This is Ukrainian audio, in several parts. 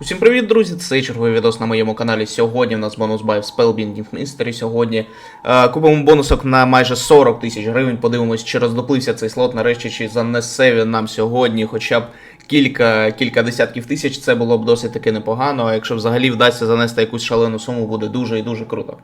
Усім привіт, друзі! Це черговий відос на моєму каналі. Сьогодні в нас бонус бай в Spellbinding Mystery. Сьогодні е, купимо бонусок на майже 40 тисяч гривень. Подивимось, чи роздоплився цей слот нарешті, чи занесе він нам сьогодні хоча б кілька, кілька десятків тисяч. Це було б досить таки непогано. А якщо взагалі вдасться занести якусь шалену суму, буде дуже і дуже круто.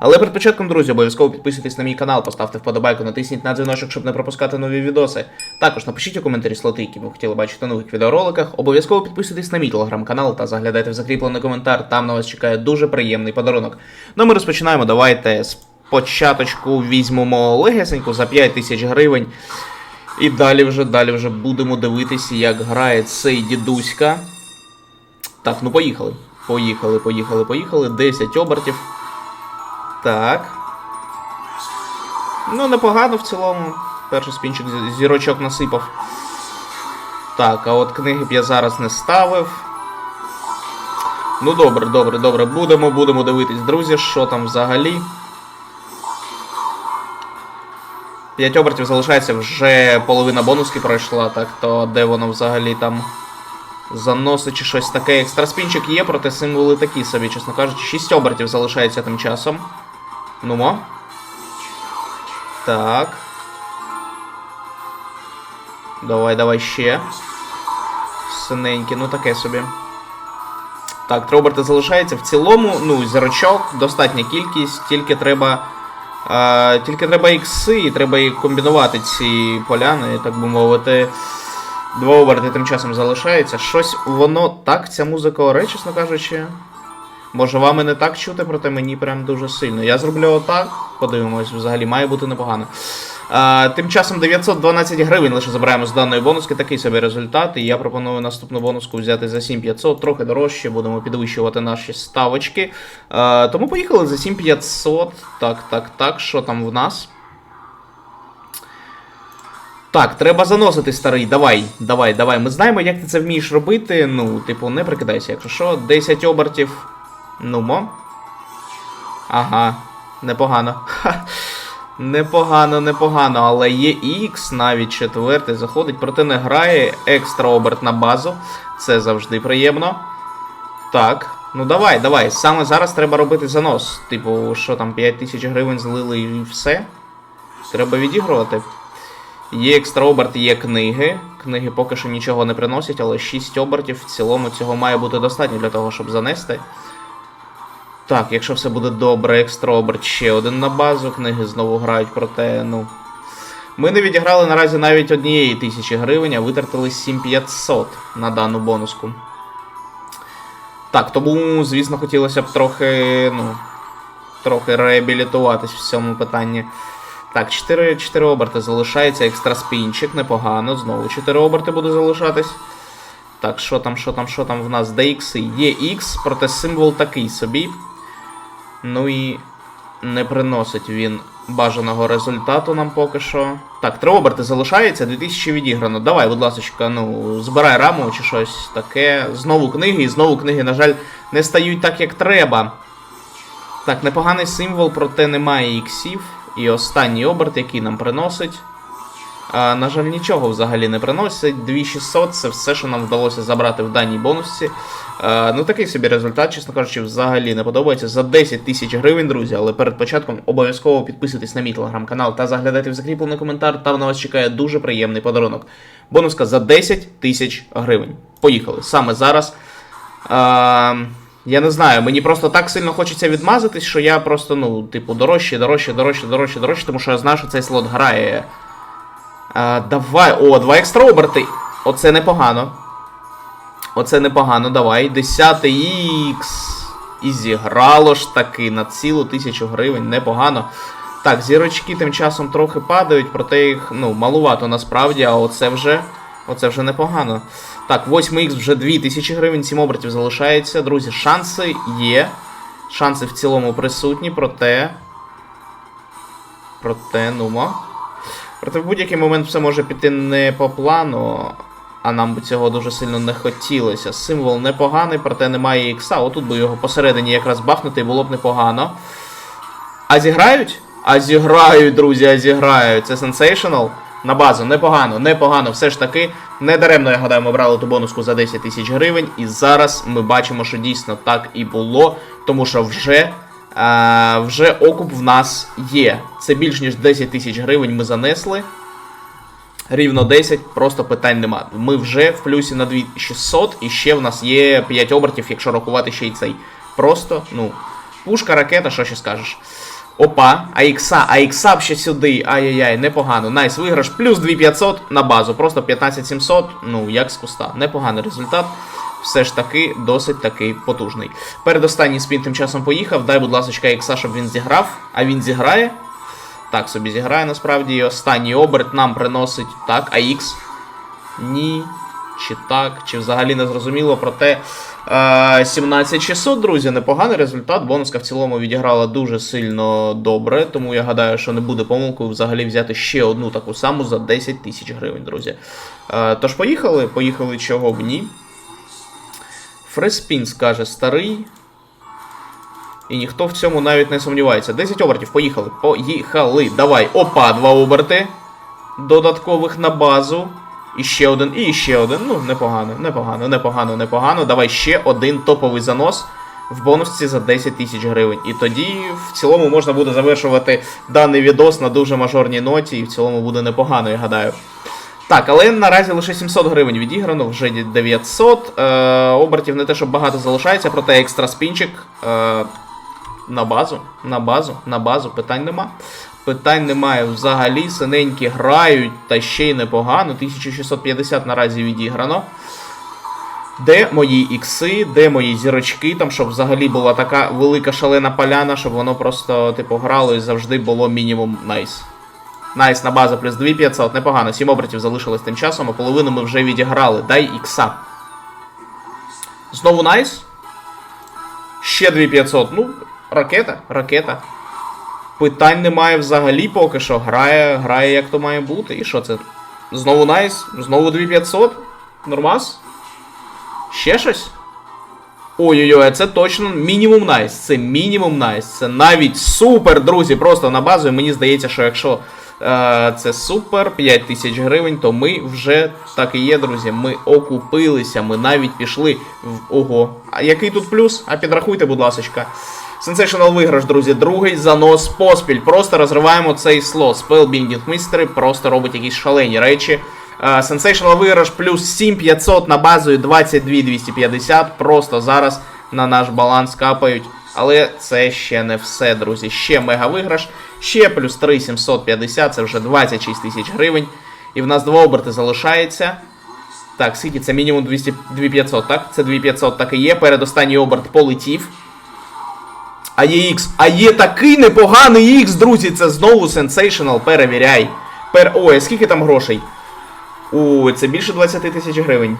Але перед початком, друзі, обов'язково підписуйтесь на мій канал, поставте вподобайку, натисніть на дзвіночок, щоб не пропускати нові відоси. Також напишіть у коментарі слоти, які ви хотіли бачити нових відеороликах. Обов'язково підписуйтесь на мій телеграм-канал та заглядайте в закріплений коментар. Там на вас чекає дуже приємний подарунок. Ну ми розпочинаємо. Давайте з початочку візьмемо легесеньку за 5 тисяч гривень. І далі вже, далі вже будемо дивитися, як грає цей дідуська. Так, ну поїхали. Поїхали, поїхали, поїхали. 10 обертів. Так. Ну, непогано в цілому. Перший спінчик зірочок насипав. Так, а от книги б я зараз не ставив. Ну добре, добре, добре. Будемо, будемо дивитись, друзі, що там взагалі. 5 обертів залишається, вже половина бонуски пройшла, так то де воно взагалі там заносить чи щось таке. Екстраспінчик є, проте символи такі собі, чесно кажучи. 6 обертів залишається тим часом. Нумо. Так. Давай, давай ще. Синенький, ну таке собі. Так, три оберти залишається. В цілому, ну, зірочок, достатня кількість, тільки треба. А, тільки треба ікси, і треба і комбінувати ці поляни, так би мовити. Два оберти тим часом залишається. Щось воно так, ця музика оре, чесно кажучи. Може, вам і не так чути, проте мені прям дуже сильно. Я зроблю отак, подивимось, взагалі має бути непогано. Тим часом 912 гривень лише забираємо з даної бонуски, такий собі результат. І я пропоную наступну бонуску взяти за 7500, трохи дорожче, будемо підвищувати наші ставочки. Тому поїхали за 7500. Так, так, так, що там в нас? Так, треба заносити старий. Давай, давай, давай. Ми знаємо, як ти це вмієш робити. Ну, типу, не прикидайся, якщо що. 10 обертів. Нумо. Ага, непогано. Ха. Непогано, непогано, але є X, навіть четвертий заходить, проте не грає екстра оберт на базу. Це завжди приємно. Так, ну давай, давай. Саме зараз треба робити занос. Типу, що там, 5 тисяч гривень злили і все. Треба відігрувати. Є екстра оберт, є книги. Книги поки що нічого не приносять, але 6 обертів в цілому цього має бути достатньо для того, щоб занести. Так, якщо все буде добре, екстра оберт ще один на базу, книги знову грають, проте, ну. Ми не відіграли наразі навіть однієї тисячі гривень, а витратили 7500 на дану бонуску. Так, тому, звісно, хотілося б трохи, ну, трохи реабілітуватись в цьому питанні. Так, 4, 4 оберти залишається, екстра спінчик, непогано. Знову 4 оберти буде залишатись. Так, що там, що там, що там в нас? DX є X, проте символ такий собі. Ну і не приносить він бажаного результату нам поки що. Так, три оберти залишається, 2000 відіграно. Давай, будь ласка, ну, збирай раму чи щось таке. Знову книги, і знову книги, на жаль, не стають так, як треба. Так, непоганий символ, проте немає іксів. І останній оберт, який нам приносить. На жаль, нічого взагалі не приносить. 2600 це все, що нам вдалося забрати в даній бонусці. А, ну такий собі результат, чесно кажучи, взагалі не подобається. За 10 тисяч гривень, друзі, але перед початком обов'язково підписуйтесь на мій телеграм-канал та заглядайте в закріплений коментар. Там на вас чекає дуже приємний подарунок. Бонуска за 10 тисяч гривень. Поїхали саме зараз. А, я не знаю, мені просто так сильно хочеться відмазатись, що я просто, ну, типу, дорожче, дорожче, дорожче, дорожче, дорожче, тому що я знаю, що цей слот грає. А, давай. О, два екстра оберти. Оце непогано. Оце непогано, давай. 10 ікс. І зіграло ж таки на цілу тисячу гривень, непогано. Так, зірочки тим часом трохи падають, проте їх ну, малувато насправді, а оце вже. Оце вже непогано. Так, 8х вже 2000 гривень, 7 обертів залишається. Друзі, шанси є. Шанси в цілому присутні, проте. Проте, нумо. Проте в будь-який момент все може піти не по плану, а нам би цього дуже сильно не хотілося. Символ непоганий, проте немає ікса. Отут би його посередині якраз бахнути і було б непогано. А зіграють? А зіграють, друзі, а зіграють. Це Sensational. На базу, непогано, непогано. Все ж таки, не даремно, я гадаю, ми брали ту бонуску за 10 тисяч гривень. І зараз ми бачимо, що дійсно так і було, тому що вже, вже окуп в нас є. Це більш ніж 10 тисяч гривень ми занесли. Рівно 10, просто питань нема. Ми вже в плюсі на 2600 і ще в нас є 5 обертів, якщо рахувати ще й цей. Просто, ну, пушка, ракета, що ще скажеш. Опа, Аікса, Аікса ще сюди. Ай-яй-яй, непогано. Найс, виграш, плюс 2500 на базу. Просто 15700, ну, як з куста. Непоганий результат. Все ж таки, досить таки потужний. Передостанній спін тим часом поїхав. Дай, будь ласка, Аікса, щоб він зіграв. А він зіграє. Так, собі зіграє насправді. І останній оберт нам приносить. Так, АХ. Ні. Чи так, чи взагалі не зрозуміло. Проте е, 17600, друзі, непоганий результат. Бонуска в цілому відіграла дуже сильно добре. Тому я гадаю, що не буде помилкою взагалі взяти ще одну таку саму за 10 тисяч гривень, друзі. Е, тож поїхали, поїхали чого б ні. Фреспін скаже старий. І ніхто в цьому навіть не сумнівається. 10 обертів, поїхали. Поїхали. Давай. Опа, два оберти. Додаткових на базу. І ще один, і ще один. Ну, непогано, непогано, непогано, непогано. Давай ще один топовий занос в бонусці за 10 тисяч гривень. І тоді в цілому можна буде завершувати даний відос на дуже мажорній ноті, і в цілому буде непогано, я гадаю. Так, але наразі лише 700 гривень відіграно, вже 900. Е, обертів не те, щоб багато залишається, проте екстра спінчик. Е, на базу, на базу, на базу, питань нема. Питань немає взагалі. Синенькі грають, та ще й непогано. 1650 наразі відіграно. Де мої ікси, де мої зірочки, там, щоб взагалі була така велика шалена поляна, щоб воно просто, типу, грало і завжди було мінімум найс. Найс на базу плюс 2500, непогано. 7 обертів залишилось тим часом, а половину ми вже відіграли. Дай ікса. Знову найс. Ще 2500. Ну, ракета, ракета. Питань немає взагалі поки що. Грає, грає як то має бути. І що це? Знову найс? Знову 2500? Нормас? Ще щось? Ой-ой-ой, це точно мінімум найс. Це мінімум найс. Це навіть супер, друзі. Просто на базу. І мені здається, що якщо це супер, 5 тисяч гривень, то ми вже так і є, друзі. Ми окупилися, ми навіть пішли в ого. А який тут плюс? А підрахуйте, будь ласочка. Sensational виграш, друзі. Другий занос поспіль. Просто розриваємо цей слот. Spellbinding Mystery просто робить якісь шалені речі. Е, Sensational виграш плюс 7500 на базу і 22250. Просто зараз на наш баланс капають. Але це ще не все, друзі. Ще мега виграш. Ще плюс 3750, це вже 26 тисяч гривень. І в нас два оберти залишається. Так, скільки це мінімум 200, 2500, так? Це 2500 так і є. Передостанній оберт полетів. А є X. А є такий непоганий X, друзі. Це знову Sensational. Перевіряй. Пер... Ой, а скільки там грошей? Ой, це більше 20 тисяч гривень.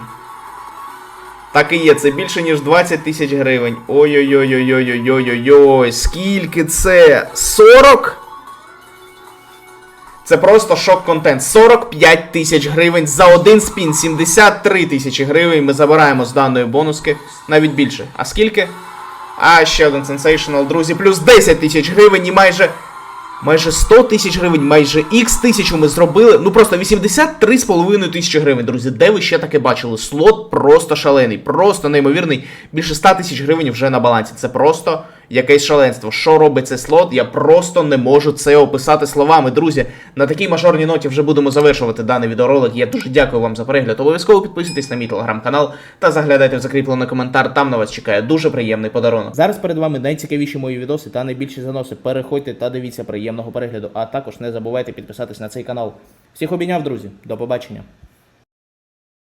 Так і є, це більше, ніж 20 тисяч гривень. Ой-ой-ой-ой-ой-ой-ой-ой. Скільки це? 40? Це просто шок-контент. 45 тисяч гривень за один спін, 73 тисячі гривень. Ми забираємо з даної бонуски. Навіть більше. А скільки? А, ще один сенсейшнл, друзі, плюс 10 тисяч гривень і майже. Майже 100 тисяч гривень, майже X тисячу ми зробили. Ну просто 83,5 тисячі гривень, друзі. Де ви ще таке бачили? Слот просто шалений, просто неймовірний. Більше 100 тисяч гривень вже на балансі. Це просто якесь шаленство. Що робить цей слот? Я просто не можу це описати словами. Друзі, на такій мажорній ноті вже будемо завершувати даний відеоролик. Я дуже дякую вам за перегляд. Обов'язково підписуйтесь на мій телеграм-канал та заглядайте в закріплений коментар. Там на вас чекає дуже приємний подарунок. Зараз перед вами найцікавіші мої відоси та найбільші заноси. Переходьте та дивіться приємного перегляду. А також не забувайте підписатись на цей канал. Всіх обійняв, друзі. До побачення.